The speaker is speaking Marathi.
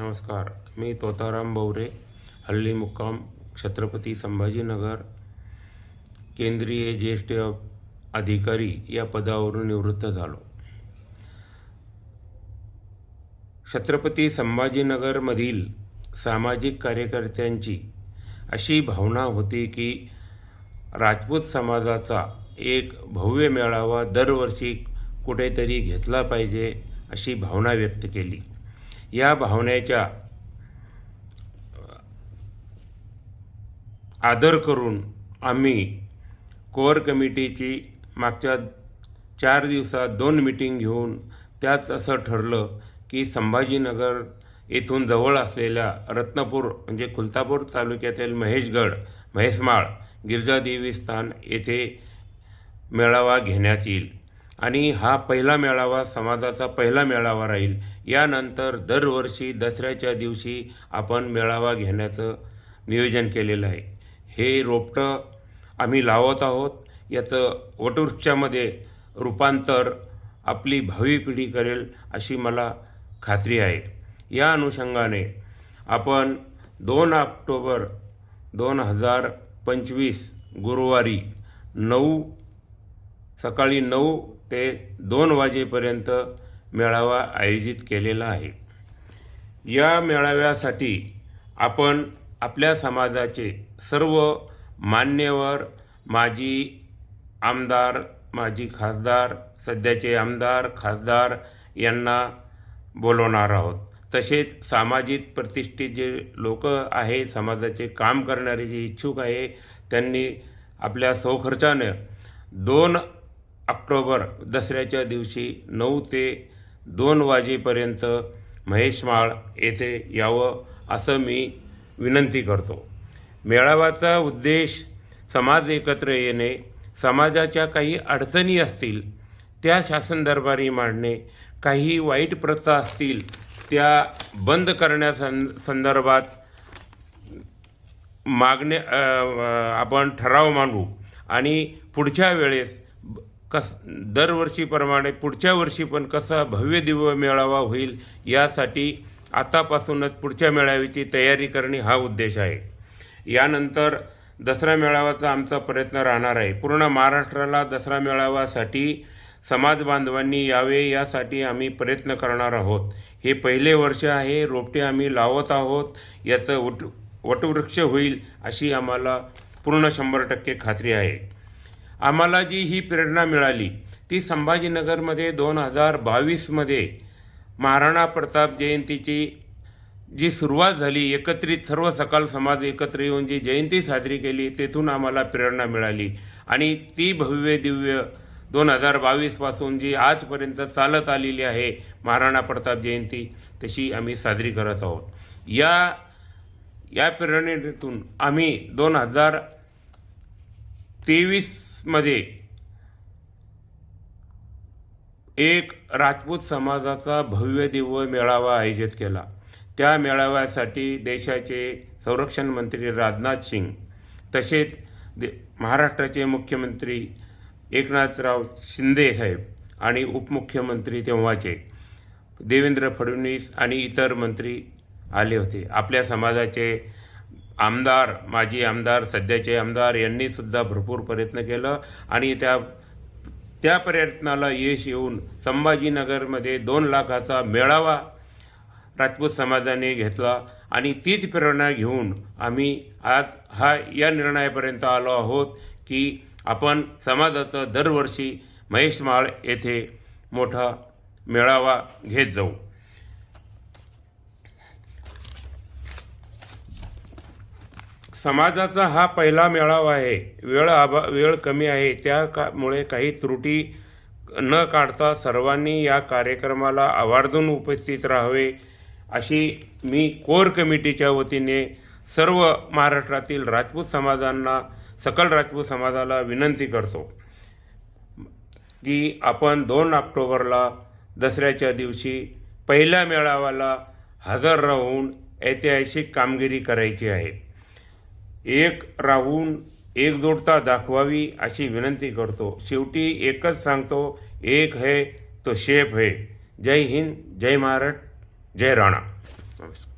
नमस्कार मी तोताराम बवरे हल्ली मुक्काम छत्रपती संभाजीनगर केंद्रीय ज्येष्ठ अधिकारी या पदावरून निवृत्त झालो. छत्रपती संभाजीनगरमधील सामाजिक कार्यकर्त्यांची अशी भावना होती की राजपूत समाजाचा एक भव्य मेळावा दरवर्षी कुठेतरी घेतला पाहिजे अशी भावना व्यक्त केली. या भावनेच्या आदर करून आम्ही कोअर कमिटीची मागच्या चार दिवसात दोन मिटिंग घेऊन त्यात असं ठरलं की संभाजीनगर येथून जवळ असलेल्या रत्नपूर म्हणजे खुलतापूर तालुक्यातील महेशगड महेशमाळ गिरजादेवी स्थान येथे मेळावा घेण्यात येईल. आणि हा पहिला मेळावा समाजाचा पहिला मेळावा राहील. यानंतर दरवर्षी दसऱ्याच्या दिवशी आपण मेळावा घेण्याचं नियोजन केलेलं आहे. हे रोपटं आम्ही लावत आहोत. याचं वटवृक्षामध्ये रूपांतर आपली भावी पिढी करेल अशी मला खात्री आहे. या अनुषंगाने आपण दोन ऑक्टोबर दोन हजार पंचवीस गुरुवारी नऊ सकाळी नऊ ते दोन वाजेपर्यंत मेळावा आयोजित केलेला आहे. या मेळाव्यासाठी आपण आपल्या समाजाचे सर्व मान्यवर माजी आमदार माजी खासदार सध्याचे आमदार खासदार यांना बोलवणार आहोत. तसेच सामाजिक प्रतिष्ठित जे लोक आहे समाजाचे काम करणारे जे इच्छुक आहे त्यांनी आपल्या सौखर्चानं दोन ऑक्टोबर दसऱ्याच्या दिवशी नऊ ते दोन वाजेपर्यंत महेशमाळ येथे यावं असं मी विनंती करतो. मेळाव्याचा उद्देश समाज एकत्र येणे समाजाच्या काही अडचणी असतील त्या शासन दरबारी मांडणे काही वाईट प्रथा असतील त्या बंद करण्यासं संदर्भात मागणे आपण ठराव मांडू आणि पुढच्या वेळेस ब- कस दरवर्षीप्रमाणे पुढच्या वर्षी पण कसा भव्य दिव्य मेळावा होईल यासाठी आतापासूनच पुढच्या मेळाव्याची तयारी करणे हा उद्देश आहे. यानंतर दसरा मेळाव्याचा आमचा प्रयत्न राहणार आहे. पूर्ण महाराष्ट्राला दसरा मेळाव्यासाठी समाज बांधवांनी यावे यासाठी आम्ही प्रयत्न करणार आहोत. हे पहिले वर्ष आहे. रोपटे आम्ही लावत आहोत. याचं वट वटवृक्ष होईल अशी आम्हाला पूर्ण शंभर टक्के खात्री आहे. आम्हाला जी ही प्रेरणा मिळाली ती संभाजीनगरमध्ये दोन हजार बावीसमध्ये महाराणा प्रताप जयंतीची जी सुरुवात झाली एकत्रित सर्व सकाळ समाज एकत्र येऊन जी जयंती साजरी केली तेथून आम्हाला प्रेरणा मिळाली. आणि ती भव्य दिव्य दोन हजार बावीसपासून जी आजपर्यंत चालत आलेली आहे महाराणा प्रताप जयंती तशी आम्ही साजरी करत आहोत. या या प्रेरणेतून आम्ही दोन हजार तेवीस मध्ये एक राजपूत समाजाचा भव्य दिव्य मेळावा आयोजित केला. त्या मेळाव्यासाठी देशाचे संरक्षण मंत्री राजनाथ सिंग तसेच दे महाराष्ट्राचे मुख्यमंत्री एकनाथराव शिंदे साहेब आणि उपमुख्यमंत्री तेव्हाचे देवेंद्र फडणवीस आणि इतर मंत्री आले होते. आपल्या समाजाचे आमदार माजी आमदार सध्याचे आमदार यांनीसुद्धा भरपूर प्रयत्न केलं आणि त्या त्या प्रयत्नाला यश येऊन संभाजीनगरमध्ये दोन लाखाचा मेळावा राजपूत समाजाने घेतला आणि तीच प्रेरणा घेऊन आम्ही आज हा या निर्णयापर्यंत आलो आहोत की आपण समाजाचं दरवर्षी महेशमाळ येथे मोठा मेळावा घेत जाऊ. समाजाचा हा पहिला मेळावा आहे. वेळ आभा वेळ कमी आहे. त्या का काही त्रुटी न काढता सर्वांनी या कार्यक्रमाला आवर्जून उपस्थित राहावे अशी मी कोर कमिटीच्या वतीने सर्व महाराष्ट्रातील राजपूत समाजांना सकल राजपूत समाजाला विनंती करतो की आपण दोन ऑक्टोबरला दसऱ्याच्या दिवशी पहिल्या मेळाव्याला हजर राहून ऐतिहासिक कामगिरी करायची आहे. एक राहून एकजोडता दाखवावी अशी विनंती करतो. शेवटी एकच सांगतो एक है तो शेप है. जय हिंद जय महाराष्ट्र जय राणा. नमस्कार.